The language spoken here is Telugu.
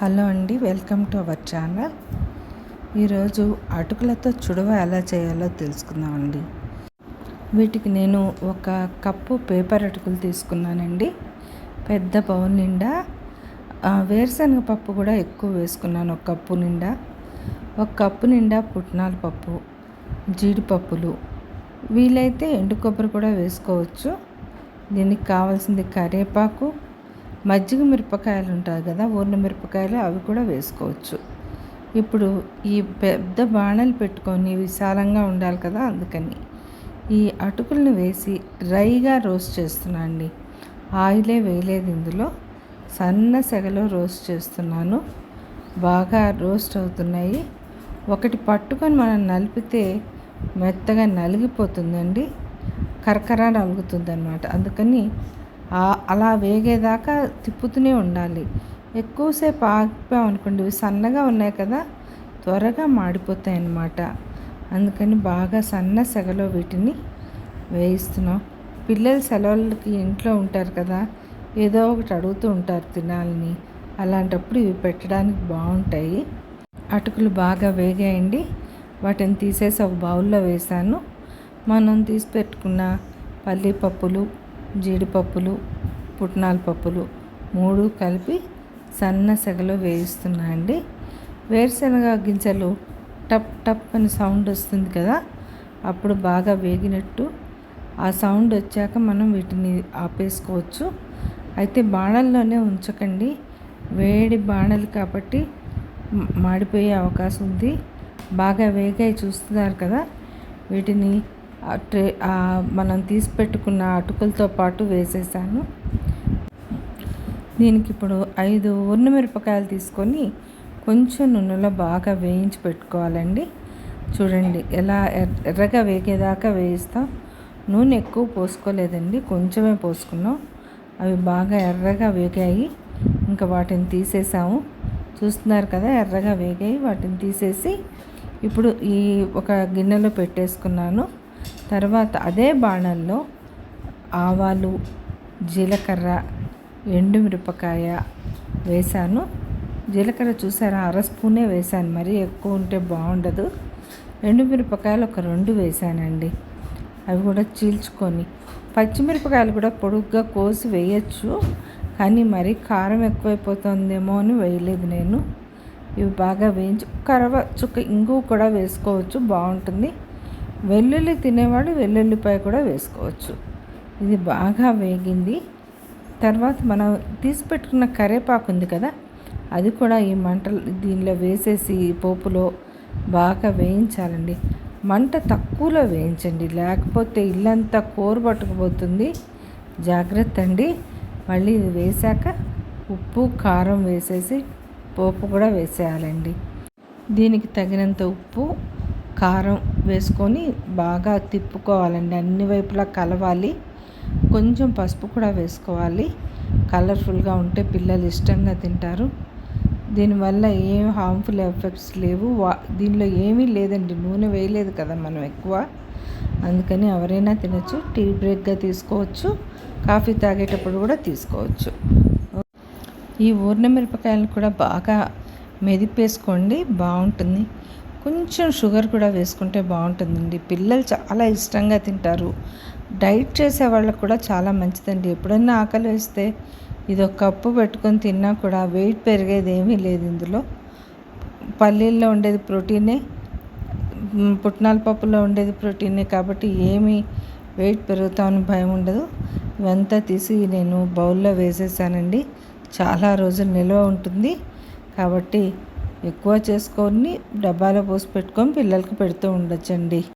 హలో అండి వెల్కమ్ టు అవర్ ఛానల్. ఈరోజు అటుకులతో చుడవ ఎలా చేయాలో తెలుసుకుందామండి. వీటికి నేను ఒక కప్పు పేపర్ అటుకులు తీసుకున్నానండి. పెద్ద బౌల్ నిండా వేరుశనగ పప్పు కూడా ఎక్కువ వేసుకున్నాను ఒక కప్పు నిండా. ఒక కప్పు నిండా పుట్నాల పప్పు జీడిపప్పులు. వీలైతే ఎండు కొబ్బరి కూడా వేసుకోవచ్చు. దీనికి కావాల్సింది కరివేపాకు మజ్జిగ మిరపకాయలు ఉంటాయి కదా ఊర్ల మిరపకాయలు అవి కూడా వేసుకోవచ్చు. ఇప్పుడు ఈ పెద్ద బాణలు పెట్టుకొని విశాలంగా ఉండాలి కదా అందుకని. ఈ అటుకులను వేసి డ్రైగా రోస్ట్ చేస్తున్నానండి ఆయిలే వేయలేదు ఇందులో. సన్న సెగలో రోస్ట్ చేస్తున్నాను. బాగా రోస్ట్ అవుతున్నాయి. ఒకటి పట్టుకొని మనం నలిపితే మెత్తగా నలిగిపోతుందండి. కరకర నలుగుతుంది అనమాట అందుకని అలా వేగేదాకా తిప్పుతూనే ఉండాలి. ఎక్కువసేపు ఆగిపోయామనుకోండి ఇవి సన్నగా ఉన్నాయి కదా త్వరగా మాడిపోతాయి అన్నమాట అందుకని బాగా సన్న సెగలో వీటిని వేయిస్తున్నాం. పిల్లలు సెలవులకి ఇంట్లో ఉంటారు కదా ఏదో ఒకటి అడుగుతూ ఉంటారు తినాలని. అలాంటప్పుడు ఇవి పెట్టడానికి బాగుంటాయి. అటుకులు బాగా వేగాయండి. వాటిని తీసేసి ఒక బౌల్లో వేసాను మనం తీసి పెట్టుకున్న పల్లీ పప్పులు జీడిపప్పులు పుట్నాల పప్పులు మూడు కలిపి సన్న సెగలో వేయిస్తున్నా అండి. వేరుశనగ గింజలు టప్ టప్ అని సౌండ్ వస్తుంది కదా అప్పుడు బాగా వేగినట్టు ఆ సౌండ్ వచ్చాక మనం వీటిని ఆపేసుకోవచ్చు. అయితే బాణల్లోనే ఉంచకండి. వేడి బాణలు కాబట్టి మాడిపోయే అవకాశం ఉంది. బాగా వేగాయి చూస్తున్నారు కదా వీటిని ట్రే మనం తీసి పెట్టుకున్న అటుకులతో పాటు వేసేసాను. దీనికి ఇప్పుడు ఐదు మిరపకాయలు తీసుకొని కొంచెం నూనెలో బాగా వేయించి పెట్టుకోవాలండి. చూడండి ఎలా ఎర్రగా వేగేదాకా వేయిస్తాం. నూనె ఎక్కువ పోసుకోలేదండి కొంచెమే పోసుకున్నాం. అవి బాగా ఎర్రగా వేగాయి. ఇంకా వాటిని తీసేసాము. చూస్తున్నారు కదా ఎర్రగా వేగాయి. వాటిని తీసేసి ఇప్పుడు ఈ ఒక గిన్నెలో పెట్టేసుకున్నాను. తర్వాత అదే బాణల్లో ఆవాలు జీలకర్ర ఎండుమిరపకాయ వేశాను. జీలకర్ర చూసారా? అర స్పూనే వేశాను. మరీ ఎక్కువ ఉంటే బాగుండదు. ఎండుమిరపకాయలు ఒక రెండు వేశానండి. అవి కూడా చీల్చుకొని. పచ్చిమిరపకాయలు కూడా పొడుగ్గా కోసి వేయచ్చు. కానీ మరి కారం ఎక్కువైపోతుందేమో అని వేయలేదు నేను. ఇవి బాగా వేయించి కరవ చుక్క ఇంగు కూడా వేసుకోవచ్చు. బాగుంటుంది. వెల్లుల్లి తినేవాడు వెల్లుల్లిపాయ కూడా వేసుకోవచ్చు. ఇది బాగా వేగింది. తర్వాత మనం తీసి పెట్టుకున్న కరేపాకు ఉంది కదా అది కూడా ఈ మంటలు దీనిలో వేసేసి పోపులో బాగా వేయించాలండి. మంట తక్కువలో వేయించండి. లేకపోతే ఇల్లంతా కూర పట్టుకుపోతుంది. జాగ్రత్త అండి. మళ్ళీ ఇది వేశాక ఉప్పు కారం వేసేసి పోపు కూడా వేసేయాలండి. దీనికి తగినంత ఉప్పు కారం వేసుకొని బాగా తిప్పుకోవాలండి. అన్ని వైపులా కలవాలి. కొంచెం పసుపు కూడా వేసుకోవాలి. కలర్ఫుల్గా ఉంటే పిల్లలు ఇష్టంగా తింటారు. దీనివల్ల ఏం హార్మ్ఫుల్ ఎఫెక్ట్స్ లేవు. వా దీనిలో ఏమీ లేదండి. నూనె వేయలేదు కదా మనం ఎక్కువ. అందుకని ఎవరైనా తినచ్చు. టీ బ్రేక్గా తీసుకోవచ్చు. కాఫీ తాగేటప్పుడు కూడా తీసుకోవచ్చు. ఈ ఊర్ణ మిరపకాయలను కూడా బాగా మెదిపేసుకోండి. బాగుంటుంది. కొంచెం షుగర్ కూడా వేసుకుంటే బాగుంటుందండి. పిల్లలు చాలా ఇష్టంగా తింటారు. డైట్ చేసే వాళ్ళకు కూడా చాలా మంచిదండి. ఎప్పుడన్నా ఆకలి వేస్తే ఇది ఒక కప్పు పెట్టుకొని తిన్నా కూడా వెయిట్ పెరిగేది ఏమీ లేదు ఇందులో. పల్లీల్లో ఉండేది ప్రోటీనే పుట్నాల పప్పులో ఉండేది ప్రోటీనే కాబట్టి ఏమీ వెయిట్ పెరుగుతామని భయం ఉండదు. ఇవంతా తీసి నేను బౌల్లో వేసేసానండి. చాలా రోజులు నిల్వ ఉంటుంది కాబట్టి ఎక్కువ చేసుకొని డబ్బాలో పోసి పెట్టుకొని పిల్లలకి పెడుతూ ఉండొచ్చండి.